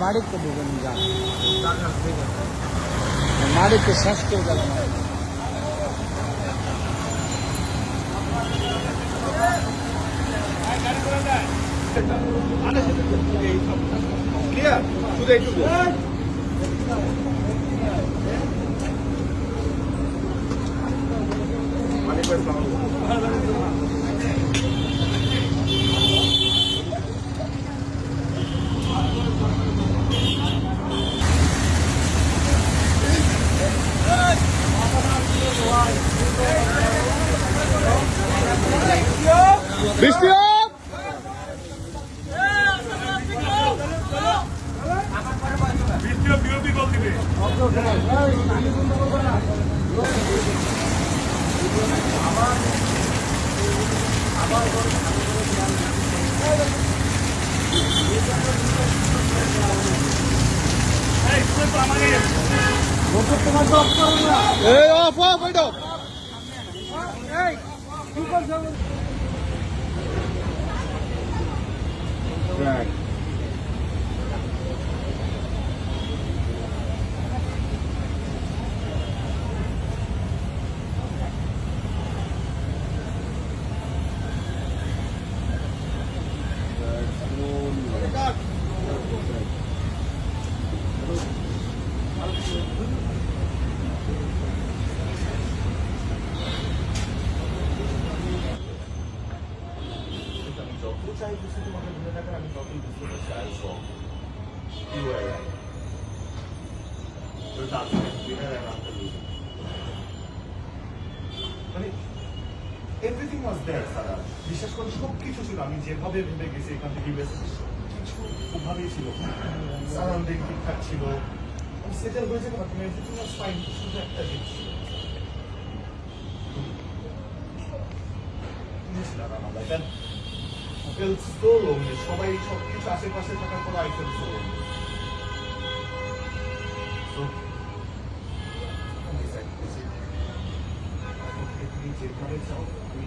ಮಾಡಿಕ್ಕೆ ಬೇಕು ಜಾಗ ಮಾಡಿಕ್ಕೆ ಸಂಸ್ಕೃತ ক্লিয়ার শুধু এইটুকু বৃষ্টি এই, তো আমাকে এই অফ অফ এটা আমি চাই বুঝতে তোমাকে ধরে রাখার আমি ততই বুঝতে পারছি আই এভরিথিং ওয়াজ বিশ্বাস করে সব কিছু ছিল। আমি যেভাবে ভেবে গেছি, এখান থেকে কিছু ওভাবেই ছিল। সারাউন্ডিং ঠিকঠাক ছিল। আমি সেটেল হয়ে যেতে পারতাম এভরিথিং ওয়াজ ফাইন শুধু একটা জিনিস। ছিল জিনিস felt so lonely. সবাই সব কিছু আশেপাশে থাকার পর আই felt so লোনলি যেভাবে চাও, তুমি